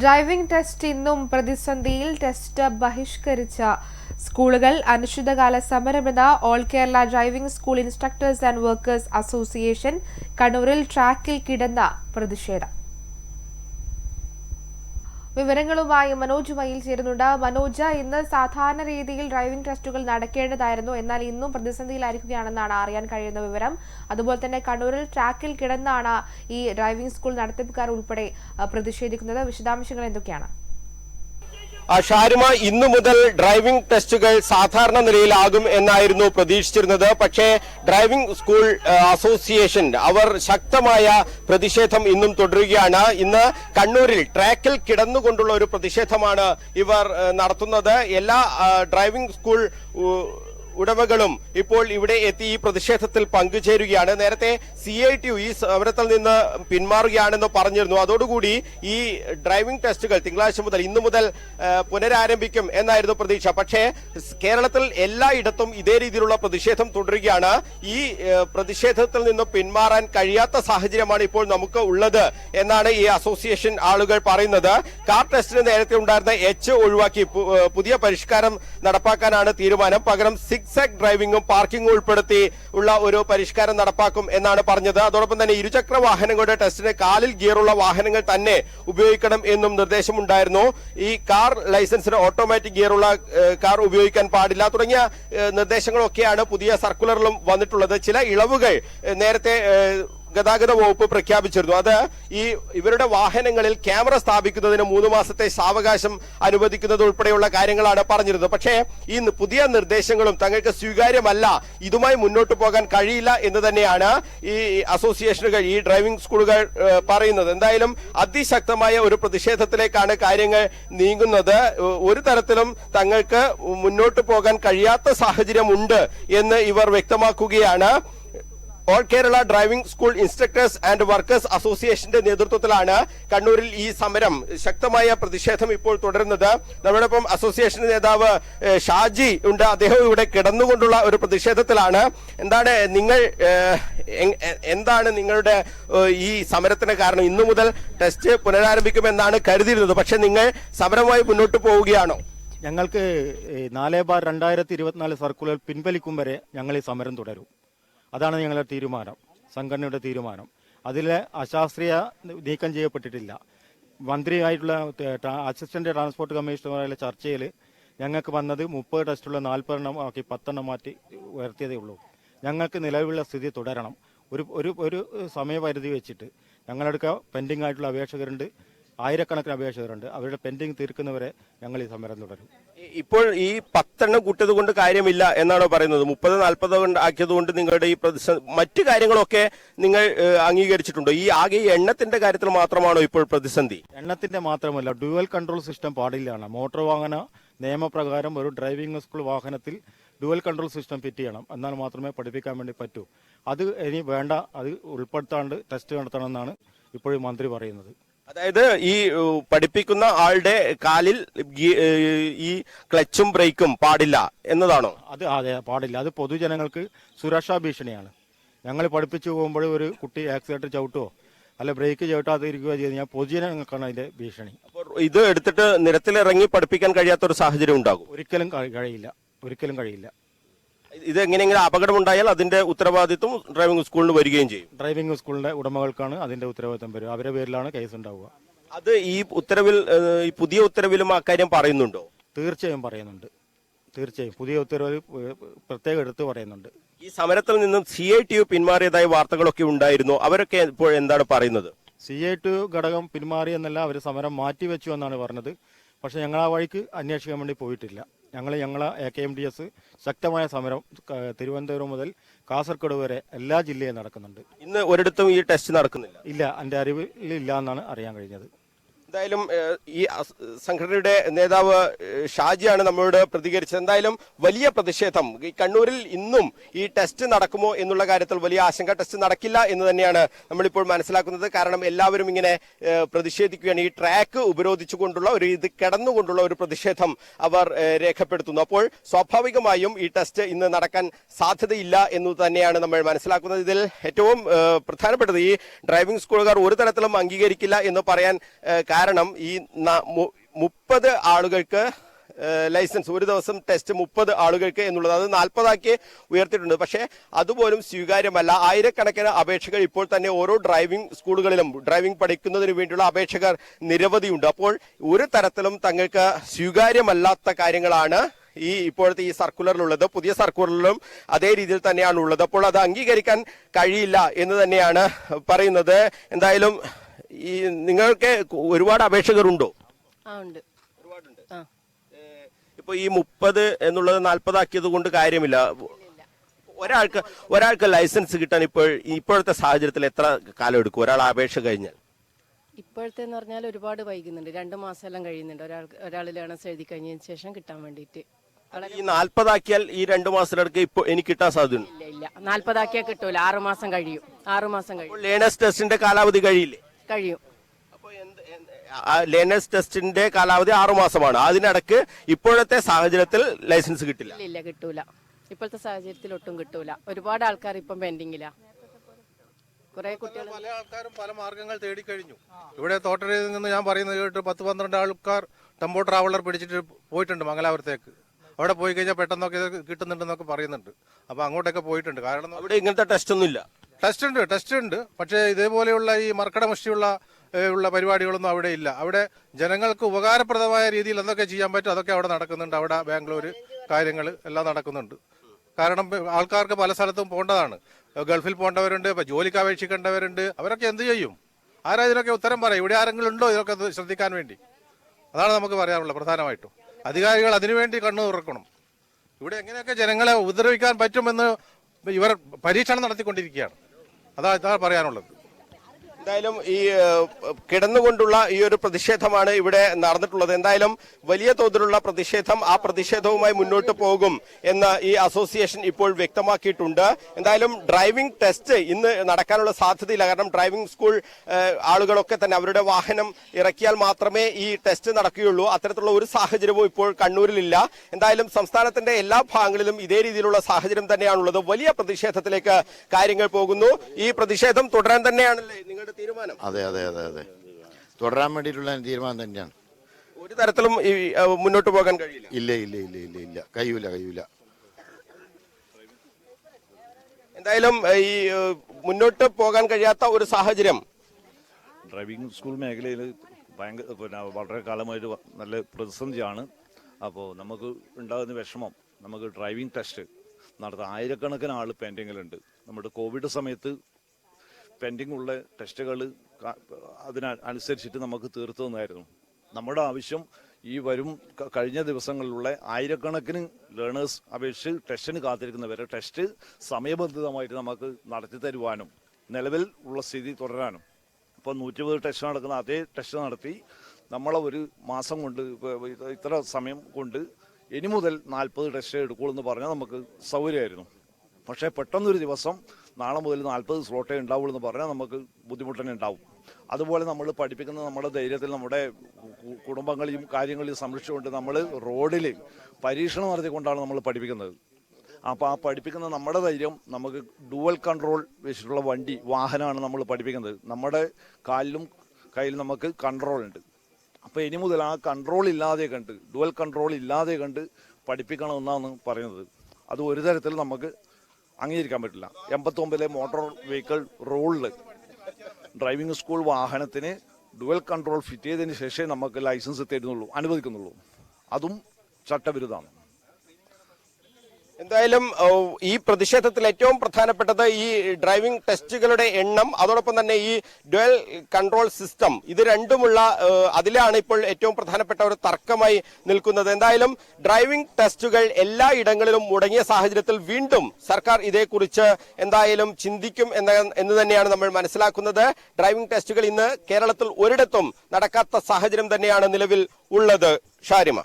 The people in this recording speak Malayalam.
ഡ്രൈവിംഗ് ടെസ്റ്റ് ഇന്നും പ്രതിസന്ധിയിൽ ടെസ്റ്റ് ബഹിഷ്കരിച്ച സ്കൂളുകൾ. അനിശ്ചിതകാല സമരമെന്ന all Kerala driving school instructors and workers association കണ്ണൂരിൽ ട്രാക്കിൽ കിടന്ന പ്രതിഷേധം. വിവരങ്ങളുമായി മനോജ് മയിൽ ചേരുന്നുണ്ട്. മനോജ് ഇന്ന് സാധാരണ രീതിയിൽ ഡ്രൈവിംഗ് ടെസ്റ്റുകൾ നടക്കേണ്ടതായിരുന്നു. എന്നാൽ ഇന്നും പ്രതിസന്ധിയിലായിരിക്കുകയാണെന്നാണ് അറിയാൻ കഴിയുന്ന വിവരം. അതുപോലെ തന്നെ കണ്ണൂരിൽ ട്രാക്കിൽ കിടന്നാണ് ഈ ഡ്രൈവിംഗ് സ്കൂൾ നടത്തിപ്പുകാർ ഉൾപ്പെടെ പ്രതിഷേധിക്കുന്നത്. വിശദാംശങ്ങൾ എന്തൊക്കെയാണ്? ഷാരുമ ഇന്നു മുതൽ ഡ്രൈവിംഗ് ടെസ്റ്റുകൾ സാധാരണ നിലയിലാകും എന്നായിരുന്നു പ്രതീക്ഷിച്ചിരുന്നത്. പക്ഷേ ഡ്രൈവിംഗ് സ്കൂൾ അസോസിയേഷൻ അവർ ശക്തമായ പ്രതിഷേധം ഇന്നും തുടരുകയാണ്. ഇന്ന് കണ്ണൂരിൽ ട്രാക്കിൽ കിടന്നുകൊണ്ടുള്ള ഒരു പ്രതിഷേധമാണ് ഇവർ നടത്തുന്നത്. എല്ലാ ഡ്രൈവിംഗ് സ്കൂൾ ഉടമകളും ഇപ്പോൾ ഇവിടെ എത്തി ഈ പ്രതിഷേധത്തിൽ പങ്കുചേരുകയാണ്. നേരത്തെ സി ഐ ടി യു ഈ സമരത്തിൽ നിന്ന് പിന്മാറുകയാണെന്ന് പറഞ്ഞിരുന്നു. അതോടുകൂടി ഈ ഡ്രൈവിംഗ് ടെസ്റ്റുകൾ തിങ്കളാഴ്ച മുതൽ ഇന്നു മുതൽ പുനരാരംഭിക്കും എന്നായിരുന്നു പ്രതീക്ഷ. പക്ഷേ കേരളത്തിൽ എല്ലായിടത്തും ഇതേ രീതിയിലുള്ള പ്രതിഷേധം തുടരുകയാണ്. ഈ പ്രതിഷേധത്തിൽ നിന്ന് പിന്മാറാൻ കഴിയാത്ത സാഹചര്യമാണ് ഇപ്പോൾ നമുക്ക് ഉള്ളത് എന്നാണ് ഈ അസോസിയേഷൻ ആളുകൾ പറയുന്നത്. കാർ ടെസ്റ്റിന് നേരത്തെ ഉണ്ടായിരുന്ന എച്ച് ഒഴിവാക്കി പുതിയ പരിഷ്കാരം നടപ്പാക്കാനാണ് തീരുമാനം. പകരം സിക്സാക് ഡ്രൈവിംഗും പാർക്കിംഗും ഉൾപ്പെടുത്തി ഉള്ള ഒരു പരിഷ്കാരം നടപ്പാക്കും എന്നാണ് പറഞ്ഞത്. അതോടൊപ്പം തന്നെ ഇരുചക്ര വാഹനങ്ങളുടെ ടെസ്റ്റിന് കാലിൽ ഗിയറുള്ള വാഹനങ്ങൾ തന്നെ ഉപയോഗിക്കണം എന്നും നിർദ്ദേശമുണ്ടായിരുന്നു. ഈ കാർ ലൈസൻസിന് ഓട്ടോമാറ്റിക് ഗിയറുള്ള കാർ ഉപയോഗിക്കാൻ പാടില്ല. തുടങ്ങിയ നിർദ്ദേശങ്ങളൊക്കെയാണ് പുതിയ സർക്കുലറിലും വന്നിട്ടുള്ളത്. ചില ഇളവുകൾ നേരത്തെ ഗതാഗത വകുപ്പ് പ്രഖ്യാപിച്ചിരുന്നു. അത് ഈ ഇവരുടെ വാഹനങ്ങളിൽ ക്യാമറ സ്ഥാപിക്കുന്നതിന് മൂന്ന് മാസത്തെ സാവകാശം അനുവദിക്കുന്നത് ഉൾപ്പെടെയുള്ള കാര്യങ്ങളാണ് പറഞ്ഞിരുന്നത്. പക്ഷേ ഈ പുതിയ നിർദ്ദേശങ്ങളും തങ്ങൾക്ക് സ്വീകാര്യമല്ല. ഇതുമായി മുന്നോട്ട് പോകാൻ കഴിയില്ല എന്ന് തന്നെയാണ് ഈ അസോസിയേഷനുകൾ ഈ ഡ്രൈവിംഗ് സ്കൂളുകൾ പറയുന്നത്. എന്തായാലും അതിശക്തമായ ഒരു പ്രതിഷേധത്തിലേക്കാണ് കാര്യങ്ങൾ നീങ്ങുന്നത്. ഒരു തരത്തിലും തങ്ങൾക്ക് മുന്നോട്ട് പോകാൻ കഴിയാത്ത സാഹചര്യമുണ്ട് എന്ന് ഇവർ വ്യക്തമാക്കുകയാണ്. All Kerala driving school instructors and workers അസോസിയേഷന്റെ നേതൃത്വത്തിലാണ് കണ്ണൂരിൽ ഈ സമരം ശക്തമായ പ്രതിഷേധം ഇപ്പോൾ തുടരുന്നത്. നമ്മോടൊപ്പം അസോസിയേഷൻ നേതാവ് ഷാജി ഉണ്ട്. അദ്ദേഹം ഇവിടെ കിടന്നുകൊണ്ടുള്ള ഒരു പ്രതിഷേധത്തിലാണ്. എന്താണ് നിങ്ങൾ എന്താണ് നിങ്ങളുടെ ഈ സമരത്തിന് കാരണം? ഇന്നു മുതൽ ടെസ്റ്റ് പുനരാരംഭിക്കുമെന്നാണ് കരുതിയിരുന്നത്. പക്ഷെ നിങ്ങൾ സമരമായി മുന്നോട്ട് പോവുകയാണോ? ഞങ്ങൾക്ക് നാല് ബാർ രണ്ടായിരത്തി ഇരുപത്തിനാല് സർക്കുലർ പിൻവലിക്കും വരെ ഞങ്ങൾ ഈ സമരം തുടരും. അതാണ് ഞങ്ങളുടെ തീരുമാനം സംഘടനയുടെ തീരുമാനം. അതിൽ അശാസ്ത്രീയ നീക്കം ചെയ്യപ്പെട്ടിട്ടില്ല. മന്ത്രിയായിട്ടുള്ള അസിസ്റ്റന്റ് ട്രാൻസ്പോർട്ട് കമ്മീഷണറുമായുള്ള ചർച്ചയിൽ ഞങ്ങൾക്ക് വന്നത് മുപ്പത് ടെസ്റ്റുള്ള നാൽപ്പതെണ്ണം ആക്കി പത്തെണ്ണം മാറ്റി ഉയർത്തിയതേ ഉള്ളൂ. ഞങ്ങൾക്ക് നിലവിലുള്ള സ്ഥിതി തുടരണം. ഒരു ഒരു ഒരു സമയപരിധി വെച്ചിട്ട് ഞങ്ങളടുക്ക പെൻഡിംഗ് ആയിട്ടുള്ള അപേക്ഷകരുണ്ട്. ആയിരക്കണക്കിന് അപേക്ഷകരുണ്ട്. അവരുടെ പെൻഡിങ് തീർക്കുന്നവരെ ഞങ്ങൾ ഈ സമരം തുടരും. ഇപ്പോൾ ഈ പത്തെണ്ണം കൂട്ടിയത് കൊണ്ട് കാര്യമില്ല എന്നാണോ പറയുന്നത്? മുപ്പത് നാൽപ്പത് കൊണ്ട് ആക്കിയത് കൊണ്ട് നിങ്ങളുടെ ഈ പ്രതിസന്ധി മറ്റു കാര്യങ്ങളൊക്കെ നിങ്ങൾ അംഗീകരിച്ചിട്ടുണ്ടോ? ഈ ആകെ ഈ എണ്ണത്തിന്റെ കാര്യത്തിൽ മാത്രമാണോ ഇപ്പോൾ പ്രതിസന്ധി? എണ്ണത്തിന്റെ മാത്രമല്ല ഡ്യുവൽ കൺട്രോൾ സിസ്റ്റം പാടില്ലാണ്. മോട്ടോർ വാഹന നിയമപ്രകാരം ഒരു ഡ്രൈവിംഗ് സ്കൂൾ വാഹനത്തിൽ ഡുവൽ കൺട്രോൾ സിസ്റ്റം ഫിറ്റ് ചെയ്യണം. എന്നാൽ മാത്രമേ പഠിപ്പിക്കാൻ വേണ്ടി പറ്റൂ. അത് ഇനി വേണ്ട അത് ഉൾപ്പെടുത്താണ്ട് ടെസ്റ്റ് നടത്തണമെന്നാണ് ഇപ്പോഴും മന്ത്രി പറയുന്നത്. അതായത് ഈ പഠിപ്പിക്കുന്ന ആളുടെ കാലിൽ ഈ ക്ലച്ചും ബ്രേക്കും പാടില്ല എന്നതാണോ? അത് അതെ പാടില്ല. അത് പൊതുജനങ്ങൾക്ക് സുരക്ഷാ ഭീഷണിയാണ്. ഞങ്ങൾ പഠിപ്പിച്ചു പോകുമ്പോൾ ഒരു കുട്ടി ആക്സിഡന്റ് ചവിട്ടുവോ അല്ല ബ്രേക്ക് ചവിട്ടാതിരിക്കുകയോ ചെയ്ത് ഞാൻ പൊതുജനങ്ങൾക്കാണ് അതിന്റെ ഭീഷണി. അപ്പോൾ ഇത് എടുത്തിട്ട് നിരത്തിലിറങ്ങി പഠിപ്പിക്കാൻ കഴിയാത്ത ഒരു സാഹചര്യം ഉണ്ടാകും. ഒരിക്കലും കഴിയില്ല. ഒരിക്കലും കഴിയില്ല. ഇത് എങ്ങനെയെങ്കിലും അപകടമുണ്ടായാൽ അതിന്റെ ഉത്തരവാദിത്വം ഡ്രൈവിംഗ് സ്കൂളിന് വരികയും ചെയ്യും. ഡ്രൈവിംഗ് സ്കൂളിന്റെ ഉടമകൾക്കാണ് അതിന്റെ ഉത്തരവാദിത്തം വരും അവരുടെ പേരിലാണ് കേസ് ഉണ്ടാവുക. അത് ഈ ഉത്തരവിൽ ഈ പുതിയ ഉത്തരവിലും അക്കാര്യം പറയുന്നുണ്ടോ? തീർച്ചയായും പറയുന്നുണ്ട്. തീർച്ചയായും പുതിയ ഉത്തരവ് പ്രത്യേകം എടുത്ത് പറയുന്നുണ്ട്. ഈ സമരത്തിൽ നിന്നും സി ഐ ടി യു പിന്മാറിയതായ വാർത്തകളൊക്കെ ഉണ്ടായിരുന്നു. അവരൊക്കെ ഇപ്പോൾ എന്താണ് പറയുന്നത്? സി ഐ ടി യു ഘടകം പിന്മാറിയെന്നല്ല അവർ സമരം മാറ്റിവെച്ചു എന്നാണ് പറഞ്ഞത്. പക്ഷെ ഞങ്ങൾ ആ വഴിക്ക് അന്വേഷിക്കാൻ വേണ്ടി പോയിട്ടില്ല. ഞങ്ങൾ ഞങ്ങളെ A K M D S ശക്തമായ സമരം തിരുവനന്തപുരം മുതൽ കാസർഗോഡ് വരെ എല്ലാ ജില്ലയിലും നടക്കുന്നുണ്ട്. ഇന്ന് ഒരിടത്തും ഈ ടെസ്റ്റ് നടക്കുന്നില്ല. ഇല്ല എന്റെ അറിവിൽ ഇല്ല എന്നാണ് അറിയാൻ കഴിഞ്ഞത്. എന്തായാലും ഈ സംഘടനയുടെ നേതാവ് ഷാജിയാണ് നമ്മളോട് പ്രതികരിച്ചത്. എന്തായാലും വലിയ പ്രതിഷേധം. ഈ കണ്ണൂരിൽ ഇന്നും ഈ ടെസ്റ്റ് നടക്കുമോ എന്നുള്ള കാര്യത്തിൽ വലിയ ആശങ്ക ടെസ്റ്റ് നടക്കില്ല എന്ന് തന്നെയാണ് നമ്മളിപ്പോൾ മനസ്സിലാക്കുന്നത്. കാരണം എല്ലാവരും ഇങ്ങനെ പ്രതിഷേധിക്കുകയാണ്. ഈ ട്രാക്ക് ഉപരോധിച്ചുകൊണ്ടുള്ള ഒരു ഇത് കിടന്നുകൊണ്ടുള്ള ഒരു പ്രതിഷേധം അവർ രേഖപ്പെടുത്തുന്നു. അപ്പോൾ സ്വാഭാവികമായും ഈ ടെസ്റ്റ് ഇന്ന് നടക്കാൻ സാധ്യതയില്ല എന്ന് തന്നെയാണ് നമ്മൾ മനസ്സിലാക്കുന്നത്. ഇതിൽ ഏറ്റവും പ്രധാനപ്പെട്ടത് ഈ ഡ്രൈവിംഗ് സ്കൂളുകാർ ഒരു തരത്തിലും അംഗീകരിക്കില്ല എന്ന് പറയാൻ ഏഹ്, കാരണം ഈ മുപ്പത് ആളുകൾക്ക് ലൈസൻസ് ഒരു ദിവസം ടെസ്റ്റ് മുപ്പത് ആളുകൾക്ക് എന്നുള്ളത് അത് നാൽപ്പതാക്കി ഉയർത്തിയിട്ടുണ്ട്. പക്ഷേ അതുപോലും സ്വീകാര്യമല്ല. ആയിരക്കണക്കിന് അപേക്ഷകർ ഇപ്പോൾ തന്നെ ഓരോ ഡ്രൈവിംഗ് സ്കൂളുകളിലും ഡ്രൈവിംഗ് പഠിക്കുന്നതിന് വേണ്ടിയുള്ള അപേക്ഷകർ നിരവധിയുണ്ട്. അപ്പോൾ ഒരു തരത്തിലും തങ്ങൾക്ക് സ്വീകാര്യമല്ലാത്ത കാര്യങ്ങളാണ് ഈ ഇപ്പോഴത്തെ ഈ സർക്കുലറിലുള്ളത്. പുതിയ സർക്കുലറിലും അതേ രീതിയിൽ തന്നെയാണ് ഉള്ളത് അപ്പോൾ അത് അംഗീകരിക്കാൻ കഴിയില്ല എന്ന് തന്നെയാണ് പറയുന്നത്. എന്തായാലും ഈ നിങ്ങൾക്ക് ഒരുപാട് അപേക്ഷകരുണ്ടോ? ആ ഇപ്പൊ ഈ മുപ്പത് എന്നുള്ളത് നാൽപ്പതാക്കിയത് കൊണ്ട് കാര്യമില്ല ഒരാൾക്ക് ഒരാൾക്ക് ലൈസൻസ് കിട്ടാൻ ഇപ്പോൾ ഇപ്പോഴത്തെ സാഹചര്യത്തിൽ എത്ര കാലം എടുക്കും? ഒരാൾ അപേക്ഷ കഴിഞ്ഞാൽ. ഇപ്പോഴത്തെ എന്ന് പറഞ്ഞാൽ ഒരുപാട് വൈകുന്നുണ്ട്. രണ്ട് മാസം എല്ലാം കഴിയുന്നുണ്ട്. ഒരാൾ ഒരാൾ ലേണസ് എഴുതി കഴിഞ്ഞതിന് ശേഷം കിട്ടാൻ വേണ്ടിയിട്ട്. ഈ നാൽപ്പതാക്കിയാൽ ഈ രണ്ടു മാസത്തിനടുക്ക് ഇപ്പോൾ എനിക്ക് കിട്ടാൻ സാധ്യത ഇല്ല ഇല്ല. നാല്പതാക്കിയാൽ കിട്ടൂല. ആറു മാസം കഴിയും. ആറു മാസം കഴിയും. ലേണേഴ്സ് ടെസ്റ്റിന്റെ കാലാവധി കഴിയില്ലേ? കഴിയും. ലേണേഴ്സ് ടെസ്റ്റിന്റെ കാലാവധി ആറു മാസമാണ്. അതിനിടക്ക് ഇപ്പോഴത്തെ സാഹചര്യത്തിൽ ലൈസൻസ് കിട്ടില്ല. ഇല്ല കിട്ടൂല. ഇപ്പോഴത്തെ സാഹചര്യത്തിൽ ഒട്ടും കിട്ടൂല. ഒരുപാട് ആൾക്കാർ ഇപ്പം പെൻഡിങ്ങില്ല കുറെ കുട്ടികൾ പല ആൾക്കാരും പല മാർഗങ്ങൾ തേടിക്കഴിഞ്ഞു ഇവിടെ തോട്ടരയിൽ നിന്ന് ഞാൻ പറയുന്നത് കേട്ട് പത്ത് പന്ത്രണ്ട് ആൾക്കാർ ടെമ്പോ ട്രാവലർ പിടിച്ചിട്ട് പോയിട്ടുണ്ട് മംഗലാപുരത്തേക്ക്. അവിടെ പോയി കഴിഞ്ഞാൽ പെട്ടെന്നൊക്കെ ഇത് കിട്ടുന്നുണ്ടെന്നൊക്കെ പറയുന്നുണ്ട്. അപ്പൊ അങ്ങോട്ടൊക്കെ പോയിട്ടുണ്ട്. കാരണം അവിടെ ഇങ്ങനത്തെ ടെസ്റ്റ് ഒന്നും ഇല്ല ടെസ്റ്റ് ഉണ്ട് ടെസ്റ്റ് ഉണ്ട് പക്ഷേ ഇതേപോലെയുള്ള ഈ മർക്കടമുഷ്ടിയുള്ള ഉള്ള പരിപാടികളൊന്നും അവിടെ ഇല്ല. അവിടെ ജനങ്ങൾക്ക് ഉപകാരപ്രദമായ രീതിയിൽ എന്തൊക്കെ ചെയ്യാൻ പറ്റും അതൊക്കെ അവിടെ നടക്കുന്നുണ്ട്. അവിടെ ബാംഗ്ലൂർ കാര്യങ്ങൾ എല്ലാം നടക്കുന്നുണ്ട്. കാരണം ആൾക്കാർക്ക് പല സ്ഥലത്തും പോകേണ്ടതാണ്. ഗൾഫിൽ പോകേണ്ടവരുണ്ട് ഇപ്പൊ ജോലിക്ക് അപേക്ഷിക്കേണ്ടവരുണ്ട്. അവരൊക്കെ എന്ത് ചെയ്യും? ആരാ ഇതിനൊക്കെ ഉത്തരം പറയും? ഇവിടെ ആരെങ്കിലും ഉണ്ടോ? ഇതൊക്കെ ശ്രദ്ധിക്കാൻ വേണ്ടി. അതാണ് നമുക്ക് പറയാനുള്ളത് പ്രധാനമായിട്ടും. അധികാരികൾ അതിനുവേണ്ടി കണ്ണു തുറക്കണം. ഇവിടെ എങ്ങനെയൊക്കെ ജനങ്ങളെ ഉപദ്രവിക്കാൻ പറ്റുമെന്ന് ഇവർ പരീക്ഷണം നടത്തിക്കൊണ്ടിരിക്കുകയാണ്. അതാ ഇതാ പറയാനുള്ളത്. എന്തായാലും ഈ കിടന്നുകൊണ്ടുള്ള ഈ ഒരു പ്രതിഷേധമാണ് ഇവിടെ നടന്നിട്ടുള്ളത്. എന്തായാലും വലിയ തോതിലുള്ള പ്രതിഷേധം ആ പ്രതിഷേധവുമായി മുന്നോട്ട് പോകും എന്ന് ഈ അസോസിയേഷൻ ഇപ്പോൾ വ്യക്തമാക്കിയിട്ടുണ്ട്. എന്തായാലും ഡ്രൈവിംഗ് ടെസ്റ്റ് ഇന്ന് നടക്കാനുള്ള സാധ്യതയില്ല. കാരണം ഡ്രൈവിംഗ് സ്കൂൾ ആളുകളൊക്കെ തന്നെ അവരുടെ വാഹനം ഇറക്കിയാൽ മാത്രമേ ഈ ടെസ്റ്റ് നടക്കുകയുള്ളൂ. അത്തരത്തിലുള്ള ഒരു സാഹചര്യവും ഇപ്പോൾ കണ്ണൂരിലില്ല. എന്തായാലും സംസ്ഥാനത്തിന്റെ എല്ലാ ഭാഗങ്ങളിലും ഇതേ രീതിയിലുള്ള സാഹചര്യം തന്നെയാണുള്ളത്. വലിയ പ്രതിഷേധത്തിലേക്ക് കാര്യങ്ങൾ പോകുന്നു. ഈ പ്രതിഷേധം തുടരാൻ തന്നെയാണല്ലേ നിങ്ങളുടെ തീരുമാനം. അതെ അതെ അതെ അതെ. തുടരാൻ വേണ്ടിയിട്ടുള്ള തീരുമാനം തന്നെയാണ്. ഒരു തരത്തിലും ഈ മുന്നോട്ട് പോകാൻ കഴിയില്ല. ഇല്ല ഇല്ല ഇല്ല ഇല്ല ഇല്ല. കഴിയൂല കഴിയൂല. എന്തായാലും ഈ മുന്നോട്ട് പോകാൻ കഴിയാത്ത ഒരു സാഹചര്യം. ഡ്രൈവിംഗ് സ്കൂൾ മേഖലയിൽ ഭയങ്കര പിന്നെ വളരെ കാലമായിട്ട് വ- നല്ല പ്രതിസന്ധിയാണ്. അപ്പോൾ നമുക്ക് ഉണ്ടാകുന്ന വിഷമം നമുക്ക് ഡ്രൈവിംഗ് ടെസ്റ്റ് നടത്താൻ ആയിരക്കണക്കിന് ആൾ പെൻഡിങ്ങിലുണ്ട് നമ്മുടെ കോവിഡ് സമയത്ത് പെൻഡിങ് ഉള്ള ടെസ്റ്റുകൾ അതിന അനുസരിച്ചിട്ട് നമുക്ക് തീർത്തു തന്നായിരുന്നു. നമ്മുടെ ആവശ്യം ഈ വരും കഴിഞ്ഞ ദിവസങ്ങളിലുള്ള ആയിരക്കണക്കിന് ലേണേഴ്സ് അപേക്ഷിച്ച് ടെസ്റ്റിന് കാത്തിരിക്കുന്നവരെ ടെസ്റ്റ് സമയബന്ധിതമായിട്ട് നമുക്ക് നടത്തി തരുവാനും നിലവിൽ ഉള്ള സ്ഥിതി തുടരാനും. ഇപ്പോൾ നൂറ്റിപത് ടെസ്റ്റ് നടക്കുന്ന അതേ ടെസ്റ്റ് നടത്തി നമ്മളെ ഒരു മാസം കൊണ്ട് ഇത്ര സമയം കൊണ്ട് ഇനി മുതൽ നാൽപ്പത് ടെസ്റ്റ് എടുക്കുള്ളൂ എന്ന് പറഞ്ഞാൽ നമുക്ക് സൗകര്യമായിരുന്നു. പക്ഷേ പെട്ടെന്നൊരു ദിവസം നാളെ മുതൽ നാൽപ്പത് സ്ലോട്ടേ ഉണ്ടാവുള്ളൂ എന്ന് പറഞ്ഞാൽ നമുക്ക് ബുദ്ധിമുട്ട് തന്നെ ഉണ്ടാവും. അതുപോലെ നമ്മൾ പഠിപ്പിക്കുന്ന നമ്മുടെ ധൈര്യത്തിൽ നമ്മുടെ കുടുംബങ്ങളെയും കാര്യങ്ങളെയും സംരക്ഷിച്ചുകൊണ്ട് നമ്മൾ റോഡിൽ പരീക്ഷണം നടത്തിക്കൊണ്ടാണ് നമ്മൾ പഠിപ്പിക്കുന്നത്. അപ്പോൾ ആ പഠിപ്പിക്കുന്ന നമ്മുടെ ധൈര്യം നമുക്ക് ഡുവൽ കൺട്രോൾ വെച്ചിട്ടുള്ള വണ്ടി വാഹനമാണ് നമ്മൾ പഠിപ്പിക്കുന്നത്. നമ്മുടെ കാലിലും കയ്യിലും നമുക്ക് കൺട്രോൾ ഉണ്ട്. അപ്പോൾ ഇനി മുതൽ ആ കൺട്രോൾ ഇല്ലാതെ കണ്ട് ഡുവൽ കൺട്രോൾ ഇല്ലാതെ കണ്ട് പഠിപ്പിക്കണമെന്നാണ് പറയുന്നത്. അത് ഒരു തരത്തിൽ നമുക്ക് അംഗീകരിക്കാൻ പറ്റില്ല. എൺപത്തൊമ്പതിലെ മോട്ടോർ വെഹിക്കിൾ റൂളിൽ ഡ്രൈവിംഗ് സ്കൂൾ വാഹനത്തിന് ഡുവൽ കൺട്രോൾ ഫിറ്റ് ചെയ്തതിന് ശേഷമേ നമുക്ക് ലൈസൻസ് തരുന്നുള്ളൂ അനുവദിക്കുന്നുള്ളൂ. അതും ചട്ടവിരുദ്ധമാണ്. എന്തായാലും ഈ പ്രതിഷേധത്തിൽ ഏറ്റവും പ്രധാനപ്പെട്ടത് ഈ ഡ്രൈവിംഗ് ടെസ്റ്റുകളുടെ എണ്ണം അതോടൊപ്പം തന്നെ ഈ ഡ്വൽ കൺട്രോൾ സിസ്റ്റം ഇത് രണ്ടുമുള്ള അതിലാണ് ഇപ്പോൾ ഏറ്റവും പ്രധാനപ്പെട്ട ഒരു തർക്കമായി നിൽക്കുന്നത്. എന്തായാലും ഡ്രൈവിംഗ് ടെസ്റ്റുകൾ എല്ലാ ഇടങ്ങളിലും മുടങ്ങിയ സാഹചര്യത്തിൽ വീണ്ടും സർക്കാർ ഇതേക്കുറിച്ച് എന്തായാലും ചിന്തിക്കും എന്ന എന്ന് തന്നെയാണ് നമ്മൾ മനസ്സിലാക്കുന്നത്. ഡ്രൈവിംഗ് ടെസ്റ്റുകൾ ഇന്ന് കേരളത്തിൽ ഒരിടത്തും നടക്കാത്ത സാഹചര്യം തന്നെയാണ് നിലവിൽ ഉള്ളത്. ഷാരിമ.